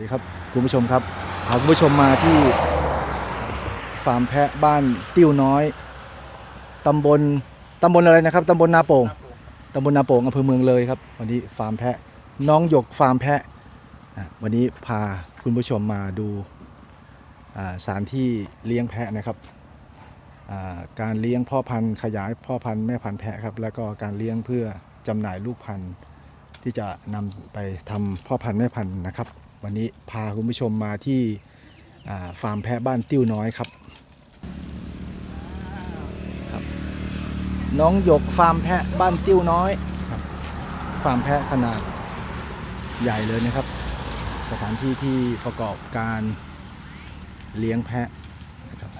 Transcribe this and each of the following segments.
ดีครับคุณผู้ชมครับพาคุณผู้ชมมาที่ฟาร์มแพะบ้านติ้วน้อยตำบลตำบลอะไรนะครับตำบลนาโป่งตำบลนาโป่งอำเภอเมืองเลยครับ วันนี้ฟาร์มแพะน้องหยกฟาร์มแพะวันนี้พาคุณผู้ชมมาดูสานที่เลี้ยงแพะนะครับการเลี้ยงพ่อพันธุ์ขยายพ่อพันธุ์แม่พันธุ์แพะครับแล้วก็การเลี้ยงเพื่อจำหน่ายลูกพันธุ์ที่จะนำไปทำพ่อพันธุ์แม่พันธุ์นะครับ วันนี้พาคุณผู้ชมมาที่อ่าฟาร์มแพะบ้านติ้วน้อยครับครับ น้องหยกฟาร์มแพะบ้านติ้วน้อยครับฟาร์มแพะขนาดใหญ่เลยนะครับ สถานที่ที่ประกอบการเลี้ยงแพะนะครับ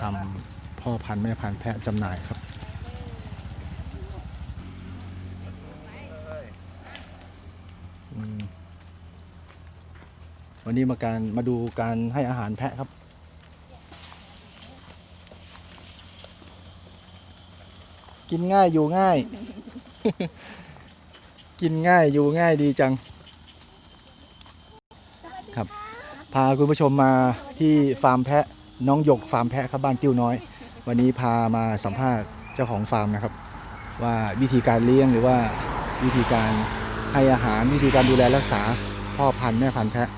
ทำพ่อพันธุ์แม่พันธุ์แพะจำหน่ายครับ อืม วันนี้มาการมาดูการให้อาหารแพะครับ กินง่ายอยู่ง่าย กินง่ายอยู่ง่ายดีจัง ครับ พาคุณผู้ชมมาที่ฟาร์มแพะน้องหยกฟาร์มแพะครับบ้านติ้วน้อย วันนี้พามาสัมภาษณ์เจ้าของฟาร์มนะครับ ว่าวิธีการเลี้ยงหรือว่าวิธีการให้อาหารวิธีการดูแลรักษาพ่อพันธุ์แม่พันธุ์แพะ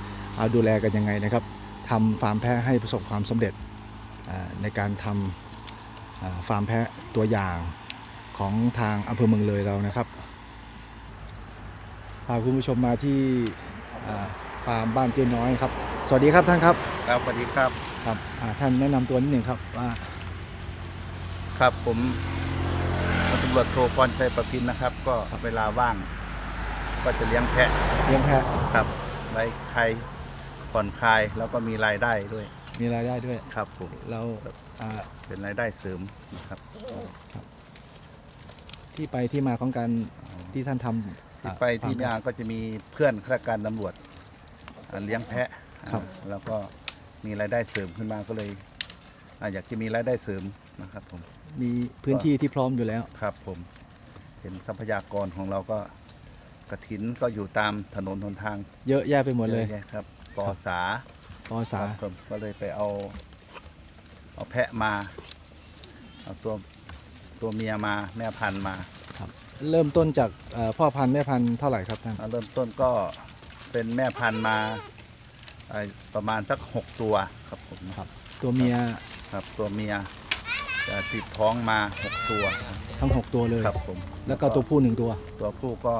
ดูแลกันยังไงนะครับทำฟาร์มแพะให้ประสบความสำเร็จอ่าในการทำอ่าฟาร์มแพะตัวอย่างของทางอำเภอเมืองเลยเรานะครับพาคุณผู้ชมมาที่อ่าฟาร์มบ้านเตี้ยน้อยครับ สวัสดีครับท่านครับครับสวัสดีครับครับอ่าท่านแนะนำตัวนิดหนึ่งครับว่าครับผมพันตำรวจโทพรชัยประพินนะครับ ก็เวลาว่าง ก็จะเลี้ยงแพะเลี้ยงแพะครับไว้ใคร ผ่อนคลายแล้วก็มีรายได้ด้วยมีรายได้ด้วย ครับผมเราอ่าเป็นรายได้เสริมนะครับที่ไปที่มาของการที่ท่านทำที่อ่าไปที่ฟานี่ร์มแพะก็จะมีเพื่อนข้าราชการตำรวจอ่าเลี้ยงแพะครับอ่าแล้วก็มีรายได้เสริมขึ้นมาก็เลยอ่าอยากจะมีรายได้เสริมนะครับผมมีพื้นที่ที่พร้อมอยู่แล้วครับ ผมเห็นทรัพยากรของเราก็กระถินก็อยู่ตามถนนหนทาง เยอะแยะไปหมดเลยอะแะครับ ปอสาปอสาครับผมก็เลยไปเอา เอาแพะมา เอาตัวตัวเมียมาแม่พันธุ์มาเริ่มต้นจากเอ่อพ่อพันธุ์แม่พันธุ์เท่าไหร่ครับท่านเอาเริ่มต้นก็เป็นแม่พันธุ์มาไอ้ประมาณสักหกตัวครับผมครับตัวเมียครับตัวเมียจะติดท้องมาหกตัวทั้ง 6 ตัวเลยครับผม แล้วก็ตัวผู้หนึ่งตัวตัวผู้ก็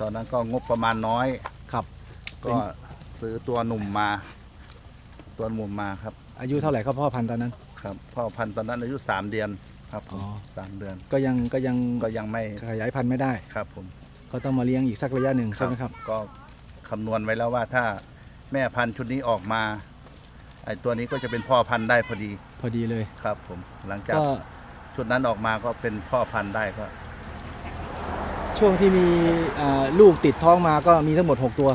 ตอนนั้นก็งบประมาณน้อย ครับ ก็ ซื้อตัวหนุ่มมา ตัวหนุ่มมาครับอายุเท่าไหร่ครับพ่อพันธุ์ตอนนั้น ครับพ่อพันธุ์ตอนนั้นอายุสามเดือนครับผมอ๋อ สามเดือนก็ยังก็ยังก็ยังไม่ขยายพันธุ์ไม่ได้ ครับผม ก็ต้องมาเลี้ยงอีกสักระยะหนึ่งใช่ไหมครับ ก็คำนวณไว้แล้วว่าถ้าแม่พันธุ์ชุดนี้ออกมาไอ้ตัวนี้ก็จะเป็นพ่อพันธุ์ได้พอดีพอดีเลย ครับ ผมหลังจากก็ชุดนั้นออกมาก็เป็นพ่อพันธุ์ได้ก็ช่วงที่มีอ่าลูกติดท้องมาก็มีทั้งหมด 6 ตัว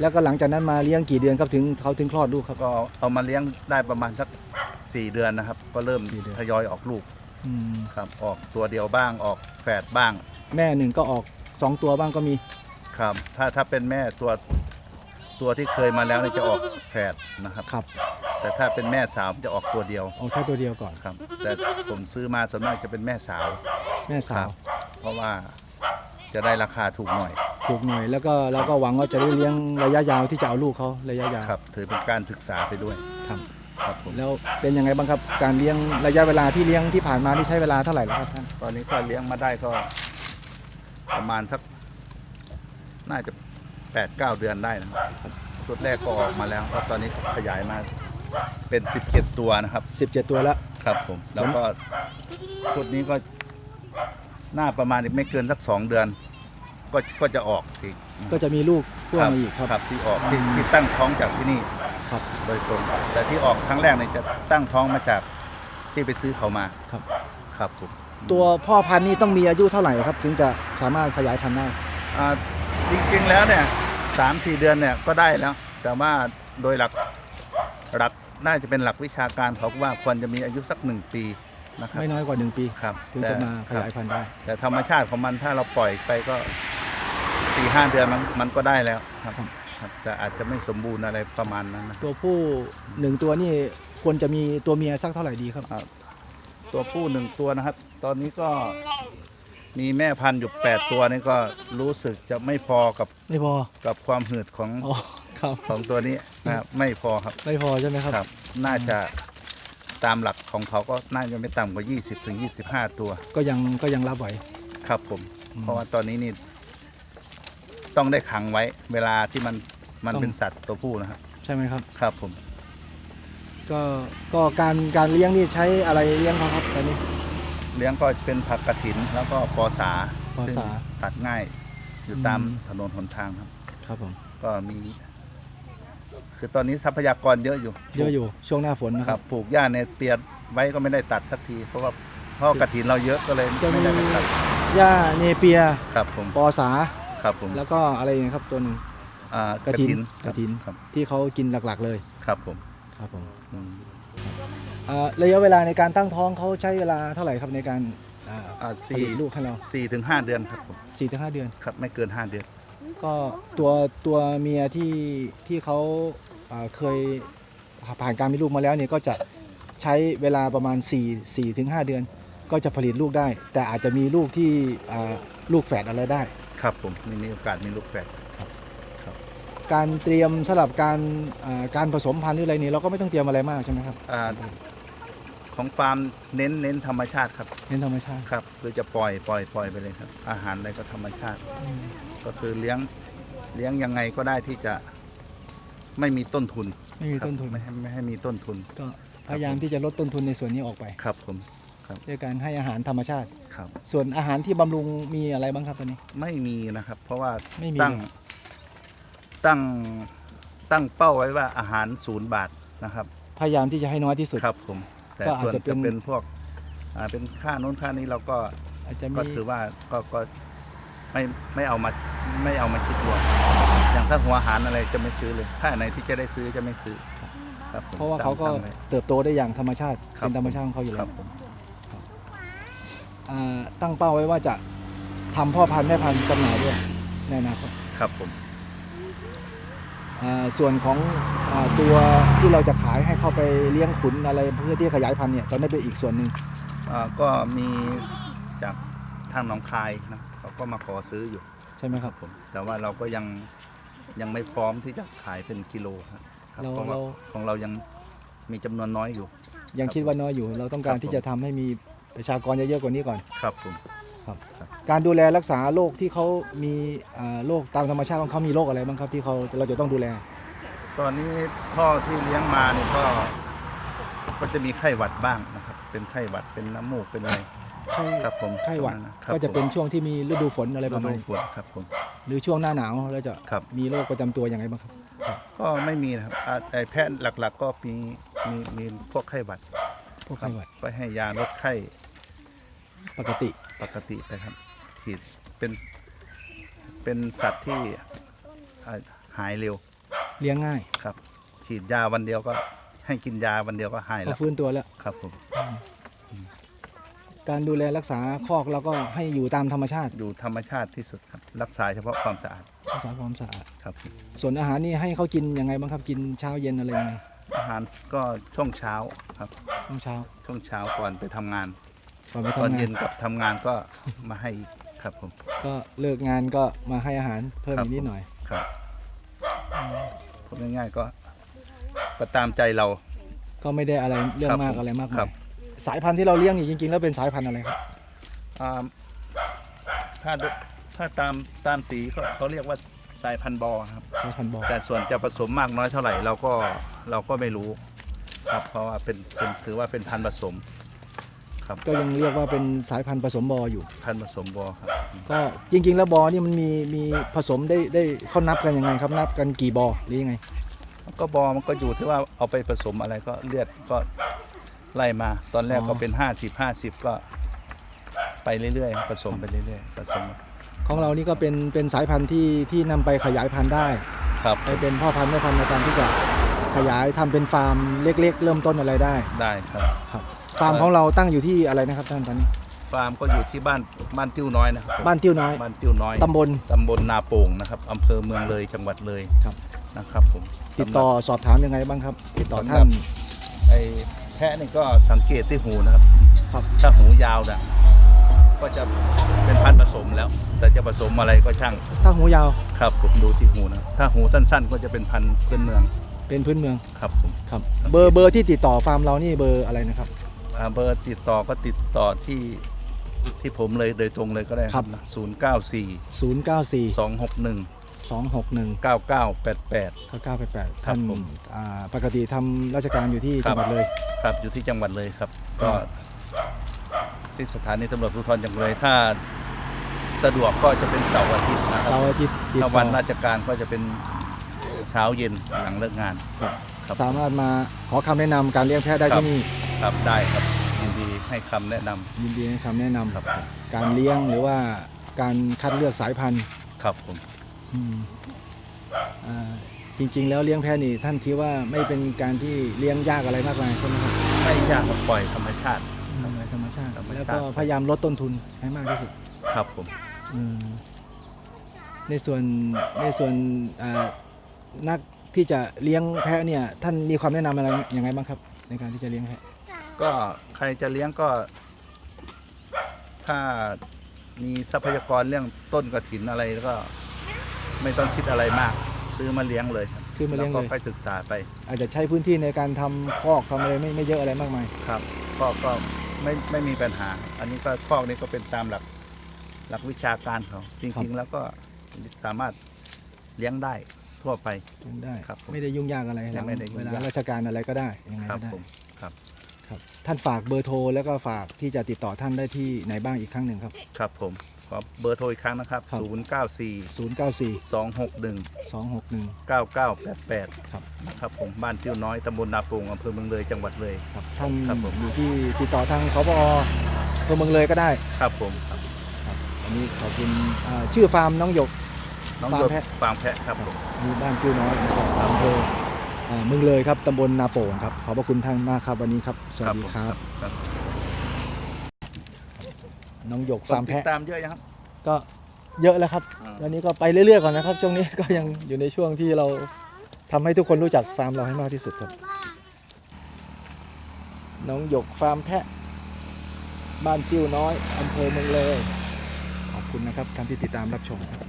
แล้วก็หลังจากนั้นมาเลี้ยงกี่เดือนครับถึงเขาถึงคลอดลูกครับ ก็เอามาเลี้ยงได้ประมาณสักสี่เดือนนะครับ ก็เริ่มสี่เดือน ทยอยออกลูกอืมครับ ออกตัวเดียวบ้างออกแฝดบ้างแม่หนึ่งก็ออก2ตัวบ้างก็มีครับ ถ้าถ้าเป็นแม่ตัวตัวที่เคยมาแล้วเนี่ยจะออกแฝดนะครับ ครับแต่ถ้าเป็นแม่สาวจะออกตัวเดียวเอาแค่ตัวเดียวก่อน ครับ แต่ผมซื้อมาส่วนมากจะเป็นแม่สาวแม่สาวเพราะว่าจะได้ราคาถูกหน่อย ถูกหน่อย แล้วก็เราก็หวังว่าจะได้เลี้ยงระยะยาวที่จะเอาลูกเขาระยะยาวครับถือเป็นการศึกษาไปด้วยครับครับผมแล้วเป็นยังไงบ้างครับการเลี้ยงระยะเวลาที่เลี้ยงที่ผ่านมาที่ใช้เวลาเท่าไหร่แล้วครับท่านตอนนี้ก็เลี้ยงมาได้ก็ ประมาณสัก น่าจะแปดเก้าเดือนได้นะครับชุดแรกก็ออกมาแล้วแล้วตอนนี้ขยายมาเป็นสิบเจ็ดตัวนะครับ17ตัวแล้วครับผมแล้วก็ชุดนี้ก็น่าประมาณอีกไม่เกินสักสองเดือน ก็ก็จะออกอีกก็จะมีลูกพ่วงมาอีกครับครับ ที่ออกที่ที่ตั้งท้องจากที่นี่ครับโดยตรง แต่ที่ออกครั้งแรกเนี่ยจะตั้งท้องมาจากที่ไปซื้อเขามาครับ ครับผมตัวพ่อพันธุ์นี่ต้องมีอายุเท่าไหร่ครับ ถึงจะสามารถขยายพันธุ์ได้อ่าจริงๆแล้วเนี่ยสามสี่เดือนเนี่ยก็ได้แล้ว แต่ว่าโดยหลักหลักน่าจะเป็นหลักวิชาการเขาว่าควรจะมีอายุสักหนึ่งปีนะครับไม่น้อยกว่า1ปีครับถึงจะมาขยายพันธุ์ได้ แต่ธรรมชาติของมันถ้าเราปล่อยไปก็ สี่ห้าเดือนมันมันก็ได้แล้วครับครับครับแต่อาจจะไม่สมบูรณ์อะไรประมาณนั้นนะตัวผู้หนึ่งตัวนี่ควรจะมีตัวเมียสักเท่าไหร่ดีครับ ตัวผู้หนึ่งตัวนะครับ ตอนนี้ก็มีแม่พันธุ์อยู่แปดตัวนี่ก็รู้สึกจะไม่พอกับไม่พอกับความหืดของอ๋อครับ ของตัวนี้นะครับไม่พอครับไม่พอใช่ไหมครับ ครับ น่าจะตามหลักของเขาก็น่าจะไม่ต่ำกว่า 20ถึง25 ตัว ก็ยังก็ยังรับไหวครับผมอืมเพราะว่าตอนนี้นี่ ต้องได้ขังไว้ เวลาที่มันมันต้องเป็นสัตว์ตัวผู้นะครับ ใช่ไหมครับ ครับผม ก็ก็การการเลี้ยงนี่ใช้อะไรเลี้ยงเขาครับตอนนี้ เลี้ยงก็เป็นผักกระถินแล้วก็ปอสาปอสา ซึ่งตัดง่ายอยู่ตามอืมถนนหนทางครับ ครับผม ก็มี คือตอนนี้ทรัพยากรเยอะอยู่เยอะอยู่ช่วงหน้าฝนนะคครัรับ บ ปลูกหญ้าในเปียดไว้ก็ไม่ได้ตัดสักที เพราะว่าเพราะว่ากระถินเราเยอะก็เลยจะมี ไม่ได้ไปตัดหญ้าเนเปีย ครับผมปอสา ครับผมแล้วก็อะไรอีกครับตัวหนึ่งอ่ากระถินกระถินครับที่เขากินหลักๆเลยครับผมครับผมอืมอ่าระยะเวลาในการตั้งท้องเขาใช้เวลาเท่าไหร่ครับในการอ่าอ่าผสี่ลิตลูกให้เราสี่ถึงห้าเดือนครับผมสี่ถึงห้าเดือน ครับไม่เกินห้าเดือน ก็ตัวตัวเมียที่ที่เขาอ่าเคยผ่านการมีลูกมาแล้วเนี่ยก็จะใช้เวลาประมาณ4 4ถึง5เดือน ก็จะผลิตลูกได้ แต่อาจจะมีลูกที่อ่าลูกแฝดอะไรได้ ครับผมมีมีโอกาสมีลูกแฝด การเตรียมสำหรับการอ่าการผสมพันธุ์หรืออะไรนี่เราก็ไม่ต้องเตรียมอะไรมากใช่ไหมครับอ่าของฟาร์มเน้นเน้นธรรมชาติครับเน้นธรรมชาติครับคือจะปล่อยปล่อยปล่อยไปเลยครับ อาหารอะไรก็ธรรมชาติก็คือเลี้ยงเลี้ยงยังไงก็ได้ที่จะไม่มีต้นทุนไม่มีครับต้นทุนไม่ให้ไม่ให้มีต้นทุน ก็พยายามที่จะลดต้นทุนในส่วนนี้ออกไป ครับผม ด้วยการให้อาหารธรรมชาติ ครับ ส่วนอาหารที่บำรุงมีอะไรบ้างครับตอนนี้ ไม่มีนะครับ เพราะว่าไม่มี ตั้งเลยตั้งตั้งเป้าไว้ว่าอาหารศูนย์บาทนะครับ พยายามที่จะให้น้อยที่สุด ครับผมแต่ก็อาจส่วนจะเป็น จะเป็นพวกอ่าเป็นค่าโน้นค่านี้เราก็อาจจะมีก็ถือว่าก็ก็ไม่ไม่เอามาไม่เอามาคิดรวมอย่างถ้าหัวอาหารอะไรจะไม่ซื้อเลย ถ้าอันไหนที่จะได้ซื้อจะไม่ซื้อ ครับผมเพราะว่าเขาก็ตั้งไว้ เติบโตได้อย่างธรรมชาติ ครับ เป็นธรรมชาติของเขาอยู่คแล้รัวบผมอ่า ตั้งเป้าไว้ว่าจะทำพ่อพันธุ์แม่พันธุ์จำหน่ายด้วยในอนาคตครับผมอ่าส่วนของอาตัวที่เราจะขายให้เข้าไปเลี้ยงขุนอะไรเพื่อที่จะขยายพันธุ์เนี่ยตอนนี้เป็นอีกส่วนหนึ่งอ่าก็มีจากทางหนองคายนะเขาก็มาขอซื้ออยู่ใช่ไหมครับผมแต่ว่าเราก็ยังยังไม่พร้อมที่จะขายเป็นกิโลครับครับเราเพราะว่าเราของเรายังมีจำนวนน้อยอยู่ ยังคิดว่าน้อยอยู่ เราต้องการครับผมที่จะทำให้มี ประชากรเยอะๆกว่านี้ก่อน ครับผม การดูแลรักษาโรคที่เขามีอ่าโรคตามธรรมชาติของเขามีโรคอะไรบ้างครับที่เขาเราจะต้องดูแลตอนนี้พ่อที่เลี้ยงมาเนี่ยก็ก็จะมีไข้หวัดบ้างนะครับ เป็นไข้หวัดเป็นน้ำมูกเป็นอะไร ไข้ครับผมไข้หวัดตรงนั้นนครับก็จะเป็นผม ช่วงที่มีฤดูฝนอะไรประมาณฤดูฝนครับผม หรือช่วงหน้าหนาวเราจะครับ มีโรคประจำตัวอย่างไรบ้างครับก็ไม่มีนะครับอ่าไอ้แพทย์หลักๆ ก็มีมีมีพวกไข้หวัดพวกครัไข้บหวัด ก็ให้ยาลดไข้ ปกติ ปกติไปครับฉีดเป็นเป็นสัตว์ที่อ่าหายเร็วเลี้ยงง่ายครับ ฉีดยาวันเดียวก็ให้กินยาวันเดียวก็หายเขาแล้วฟื้นตัวแล้ว ครับผมการดูแลรักษาคอกเราก็ให้อยู่ตามธรรมชาติอยู่ธรรมชาติที่สุดครับ รักษาเฉพาะความสะอาดรักษาความสะอาด ครับ ส่วนอาหารนี่ให้เขากินยังไงบ้างครับกินเช้าเย็นอะไรยังไงอาหารก็ช่วงเช้าครับ ช่วงเช้า ช่วงเช้าก่อนไปทำงาน ก่อนไปตอนทำงาเย็นนกับทำงานก็มาให้อีกครับผม ก็เลิกงานก็มาให้อาหารเพิ่มครับ อีกนิดหน่อย ครับพูดง่ายๆก็ก็ตามใจเรา ก็ไม่ได้อะไรเรื่องครับมากผมอะไรมากครัมายบสายพันธุ์ที่เราเลี้ยงนี่จริงๆ แล้วเป็นสายพันธุ์อะไรครับอ่าถ้าดูถ้าตามตามสีเขาเขาเรียกว่าสายพันธุ์บอครับ สายพันธุ์บอแต่ส่วนจะผสมมากน้อยเท่าไหร่เราก็เราก็ไม่รู้ ครับเพราะว่าเป็นเป็นถือว่าเป็นพันธุ์ผสม ครับก็ยังเรียกว่าเป็นสายพันธุ์ผสมบออยู่ พันธุ์ผสมบอครับ ก็จริง ๆ แล้วบอนี่มันมีมีผสมได้ได้เขานับกันยังไงครับนับกันกี่บอหรือยังไงก็บอมันก็อยู่ที่ว่าเอาไปผสมอะไรก็เลือดก็ไล่มา ตอนแรกก็เป็นห้าสิบห้าสิบก็ไปเรื่อยๆ ผสมไปเรื่อยๆ ผสมของเรานี่ก็เป็นเป็นสายพันธุ์ที่ที่นำไปขยายพันธุ์ได้ ครับไปเป็นพ่อพันธุ์แม่พันธุ์ในการที่จะขยายทำเป็นฟาร์มเล็ก ๆ เริ่มต้นอะไรได้ ได้ครับ ครับ ฟาร์มของเราตั้งอยู่ที่อะไรนะครับท่านตอนนี้ ฟาร์มก็อยู่ที่บ้านบ้านติ้วน้อยนะครับบ้านติ้วน้อย บ้านติ้วน้อยตำบลตำบลนาโป่งนะครับอำเภอเมืองเลยจังหวัดเลยครับ นะครับผมติดต่อสอบถามยังไงบ้างครับ ติดต่อสำหท่ารับนไอ้แพะนี่ก็สังเกตที่หูนะครับ ครับถ้าหูยาวน่ะก็จะเป็นพันธุ์ผสมแล้ว แต่จะผสมอะไรก็ช่าง ถ้าหูยาวครับผมดูที่หูนะถ้าหูสั้นๆ ก็จะเป็นพันธุ์พื้นเมือง เป็นพื้นเมืองครับผมครับ เบอร์เบอร์ที่ติดต่อฟาร์มเรานี่เบอร์อะไรนะครับอ่า เบอร์ติดต่อก็ติดต่อที่ที่ผมเลยโดยตรงเลยก็ได้ครับ ศูนย์เก้าสี่094 สองหกหนึ่ง261 เก้าเก้าแปดแปด 9988ครัท่าบนผม อ่าปกติทำราชการอยู่ที่ครัจับงหวัดเลย ครับอยู่ที่จังหวัดเลยครับครัก็บที่สถานีตำรวจภูธรจังหวัดเลยถ้าสะดวกก็จะเป็นเสาร์อาทิตย์นะครัเสาบร์อาทิตย์ติดถ้าต่อวันราชการก็จะเป็นเช้าเย็นหลังเลิกงานครับครับ สามารถมาขอคำแนะนำการเลี้ยงแพะได้ครับ ที่นี่ ครับได้ครับยินดีให้คำแนะนำ ยินดีให้คำแนะนำครับ การเลี้ยงหรือว่าการคัดเลือกสายพันธุ์ครับผม อืมอ่าจริง ๆ แล้วเลี้ยงแพะนี่ท่านคิดว่าไม่เป็นการที่เลี้ยงยากอะไรมากมายใช่ไหมครับไม่ยากครับปล่อยธรรมชาติ ทำอะไรธรรมชาติธรรมชาติ แล้วก็พยายามลดต้นทุนให้มากที่สุดครับผม อืมในส่วนในส่วนอ่านักที่จะเลี้ยงแพะเนี่ยท่านมีความแนะนำอะไรยังไงบ้างครับ ในการที่จะเลี้ยงแพะก็ใครจะเลี้ยงก็ ถ้ามีทรัพยากรเรื่องต้นกระถินอะไรแล้วก็ ไม่ต้องคิดอะไรมาก ซื้อมาเลี้ยงเลยครับซื้อมาเลี้ยงแวเลก็ยค่อยศึกษาไปอาจจะใช้พื้นที่ในการทำคอกทำอะไรไม่ไม่เยอะอะไรมากมาย ครับ ก็ก็ไม่ไม่มีปัญหา อันนี้ก็คอกนี้ก็เป็นตามหลักหลักวิชาการเขาจริงๆแล้วก็สามารถเลี้ยงได้ ทั่วไป ทำได้ครับผมไม่ได้ยุ่งยากอะไรยังไม่ได้ยุ่เวงลายากราชการอะไรก็ได้ยังไงครัก็บได้ผมครับครับ ท่านฝากเบอร์โทรแล้วก็ฝากที่จะติดต่อท่านได้ที่ไหนบ้างอีกครั้งหนึ่งครับ ครับผมขอเบอร์โทรอีกครั้งนะครับ ครับ 094 094 261 261 9988ครับ นะครับผมบ้านติ้วน้อยตำบลนาโป่งอำเภอเมืองเลยจังหวัดเลย ครับท่านครับผม อยู่ที่ติดต่อทางสปอตัวเมืองเลยก็ได้ครับผมครับครับอันนี้ขอบคุณอ่าชื่อฟาร์มน้องหยก น้องฟาร์หยมดแพะ ฟาร์มแพะครับผมมีบ้านกิ้วน้อยนะครับอำเภออ่าเมืองเลยครับตำบลนาโป่งครับขอบพระคุณท่านมากครับวันนี้ครับสวัสดีผมครับ ครับน้องหยกคนฟาร์มติดแพะตามเยอะยังครับก็เยอะแล้วครับอ่า วันนี้ก็ไปเรื่อยๆก่อนนะครับช่วงนี้ก็ยังอยู่ในช่วงที่เราทำให้ทุกคนรู้จักฟาร์มเราให้มากที่สุดครับ น้องหยกฟาร์มแพะ บ้านติ้วน้อยอำเภอเมืองเลย ขอบคุณนะครับท่านที่ติดตามรับชมครับ